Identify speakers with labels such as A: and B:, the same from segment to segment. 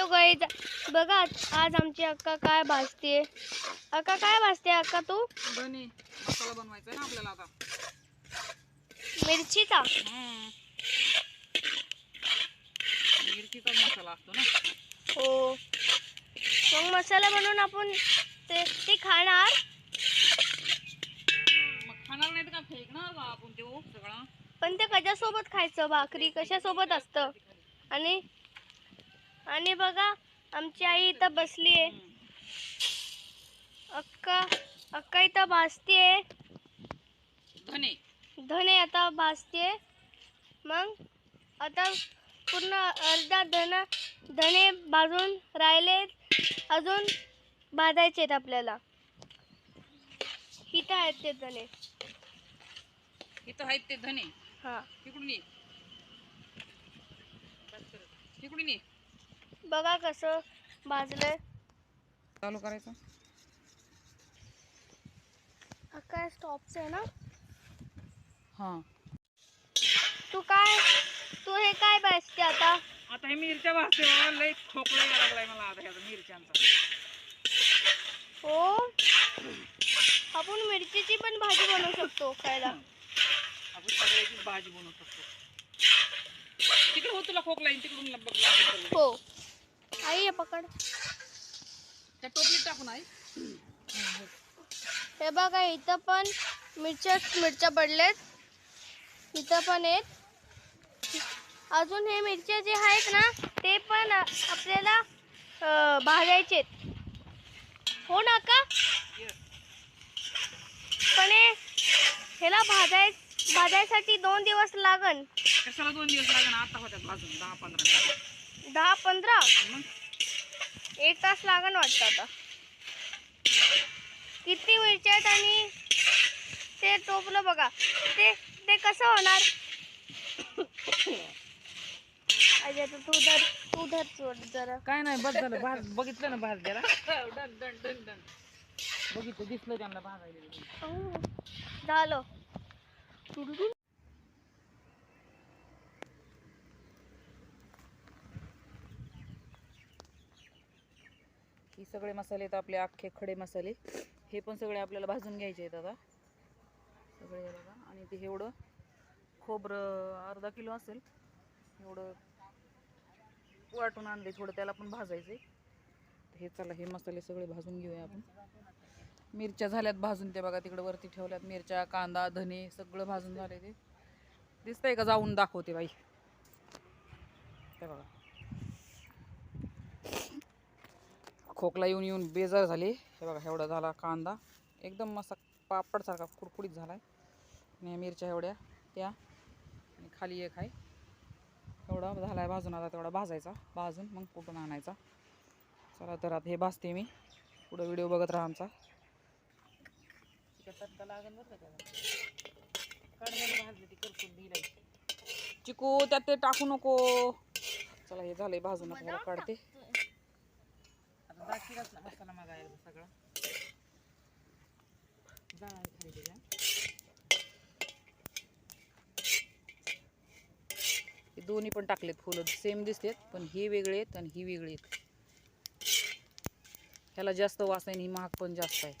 A: Hello guys बघा आज आमची अक्का काय भाजते अक्का काय भाजते अक्का तू?
B: बने मसाला बनवायचा आहे ना आपल्याला आता.
A: मिरचीचा?
B: मसाला असतो ना.
A: हो. मग मसाला बनवून आपण ते ते खाणार?
B: मग खाणार नाही तर का? फेकणार बा आपण ते ओ सगळा.
A: पण ते कशासोबत खायचं? भाकरी कशासोबत असतं? आणि आणि बघा आमची आई इथं बसली आहे. अक्का अक्का इथं भाजतीये
B: धने.
A: धने आता भाजते मग आता पूर्ण अर्धा धन धने भाजून राहिले अजून भाजायचे आहेत आपल्याला. इथं आहेत ते धने.
B: इथं आहेत ते धने.
A: हां.
B: तिकडून ये. तिकडून ये.
A: बघा कसं भाजलंय.
B: चालू करायचं.
A: काय स्टॉपचं आहे ना?
B: हां.
A: तू काय तू हे काय भाजते आता?
B: आता हे मिरच्या भाजते बाबा लय खोकला यायला लागलाय मला आता ह्याचा मिरच्यांचा.
A: हो? आपण मिरचीची पण भाजी बनवू शकतो खायला.
B: आपण सगळ्याचीच भाजी बनवू शकतो. तिकडे हो तुला खोकला येईल तिकडून बघ.
A: हो. आई हे पकड.
B: त्या टोपलीत टाकून आहे
A: हे बघा इथं पण मिरच्या मिरच्या पडलेत. इथं पण आहेत. अजून हे मिरच्या जे आहेत ना ते पण आपल्याला अ, भाजायचेत हो ना का? पण ह्याला भाजाय भाजायसाठी दोन दिवस लागन.
B: कशाला दोन दिवस लागेल आता होत्यात भाजून दहा पंधरा.
A: दहा पंधरा एक तास लागन वाटतं आता. किती मिरच्या आहेत आणि ते टोपलं बघा. ते ते कसं होणार? अजय आता तू धर तू धर सोड जरा.
B: काय नाही बस झालं. भाज बघितलं ना भाज द्याला डन डन डन डन. बघितलं दिसलं त्यांना भाजायला.
A: अहो, झालं.
B: बाकी सगळे मसाले आहेत आपले अख्खे खडे मसाले. हे पण सगळे आपल्याला भाजून घ्यायचे आहेत आता. सगळे बघा. आणि ते एवढं खोबरं अर्धा किलो असेल. एवढं वाटून आणले थोडं त्याला पण भाजायचे हे चला हे मसाले सगळे भाजून घेऊया आपण. मिरच्या झाल्यात भाजून ते बघा तिकडं वरती ठेवल्यात मिरच्या कांदा धने सगळं भाजून झाले ते. दिसतंय का? जाऊन दाखवते बाई. ते बघा. खोकला येऊन येऊन बेजार झाली. हे बघा एवढा झाला कांदा. एकदम मस्त पापडसारखा कुडकुडीत झाला आहे आणि या मिरच्या एवढ्या त्या. आणि खाली एक आहे. एवढा झाला आहे भाजून आता तेवढा भाजायचा. भाजून मग कुठून आणायचा? चला तर आता हे भाजते मी. पुढं व्हिडिओ बघत राहा आमचा. चिकू त्यात ते टाकू नको. चला हे झालं भाजून. आता काढते. बाकीलाच मसाला मागायला सगळा. जाळा खाली दिला हे दोन्ही पण टाकलेत फुलं. सेम दिसतात पण ही वेगळे आहेत आणि ही वेगळी आहेत. ह्याला जास्त वास आहे आणि ही महाग पण जास्त आहे.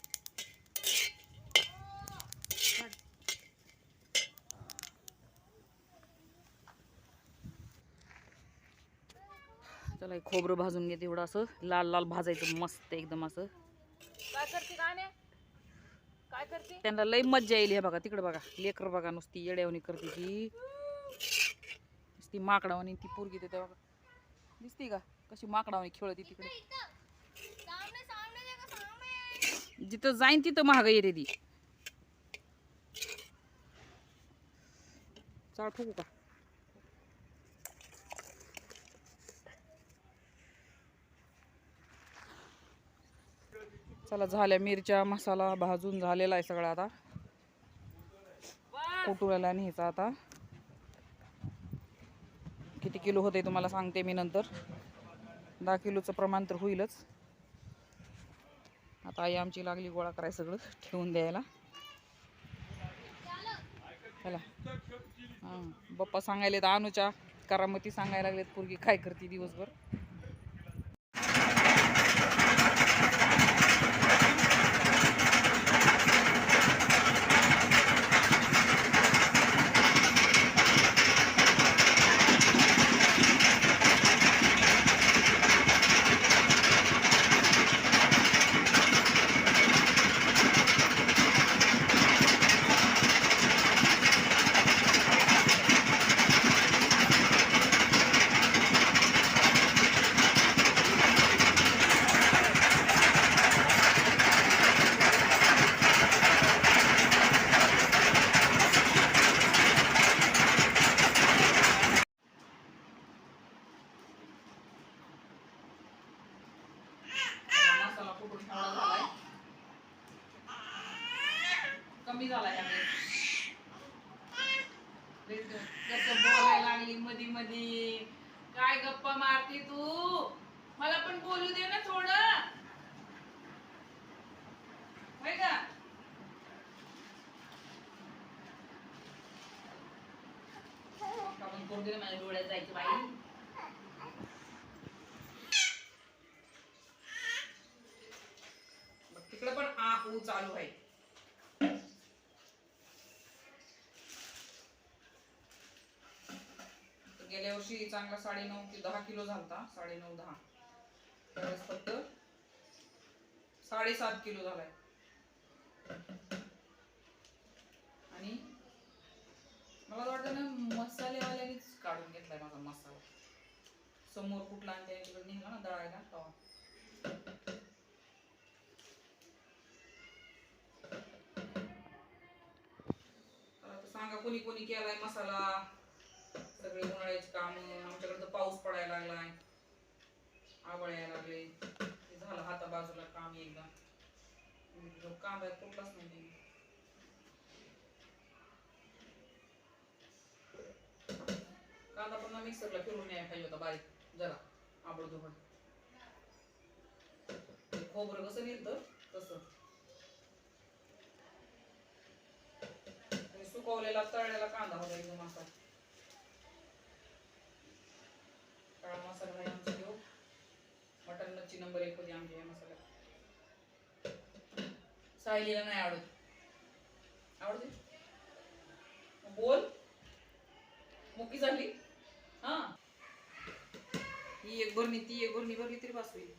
B: चला खोबरं भाजून घेते एवढं असं. लाल लाल भाजायचं मस्त एकदम असं. काय करते काय करते? त्यांना लई मज्जा येईल हे बघा तिकडे बघा. लेकर बघा नुसती येड्यावणी करते ती. नुसती माकडावणी ती पोरगी तिथे बघा. दिसते का? कशी माकडावणी खेळती तिकडे. जिथं जाईन तिथं महाग येते ती. चाळ फुकू का? चला झाल्या मिरच्या मसाला भाजून झालेला आहे सगळा आता. कोटुळ्याला न्यायचा आता. किती किलो होते तुम्हाला सांगते मी नंतर. दहा किलोचं प्रमाण तर होईलच. आता आई आमची लागली गोळा कराय सगळं ठेवून द्यायला. चला. हां पप्पा सांगायलेत अनुच्या करामती सांगायला लागलेत पोरगी काय करते दिवसभर. कमी झाला कसं बोलायला लागली मधी मधी. काय गप्पा मारते तू? मला पण बोलू दे ना थोडं. होय का? का पण करू दे माझ्या डोळ्यात जायचं बाई. बघ, तिकडे पण आ ऊ चालू आहे तर गेल्या वर्षी चांगला साडेनऊ ते दहा किलो झालता साडेनऊ दहा. त्यावेळेस फक्त साडेसात किलो झालाय. आणि मला वाटतं ना मसालेवाल्यानेच काढून घेतलाय माझा मसाला. समोर कुठला आणि त्याच्याकडे निघाला ना दळायला तवा तर सांगा कोणी कोणी केलाय मसाला. सगळे उन्हाळ्याची काम आमच्याकडे तर पाऊस पडायला लागलाय आबळ यायला लागले. ते झालं हाता बाजूला काम एकदा. काम आहे कुठलाच नाही कांदा पण मिक्सरला फिरून न्याय पाहिजे होता बारीक. जरा आबड धुबड खोबरं कसं निघतं तसं. आणि सुकवलेला तळलेला कांदा होता एकदम असा काळा मसाला आहे आमचा देऊ मटन नंबर एक होती आमच्या या मसाल्यात सायलीला नाही आवडत. आवडते? बोल. मुकी झाली. हा. ही एक भरणी ती एक भरणी भरली तरी बस होईल.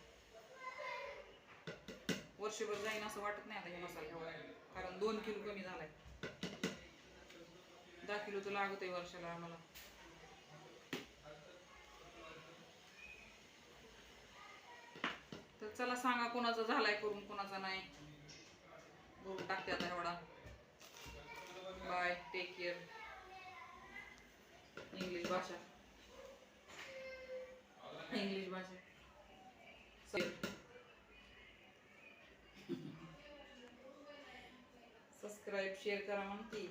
B: वर्षभर जाईन असं वाटत नाही आता हे मसाला एवढा. कारण दोन किलो कमी झालाय. दहा किलो तर लागत आहे वर्षाला आम्हाला. चला सांगा कोणाचा झालाय करून कोणाचा नाही. करून टाकते आता एवढा. बाय टेक केअर इंग्लिश भाषा. इंग्लिश भाषा. सबस्क्राईब शेअर करा म्हणते.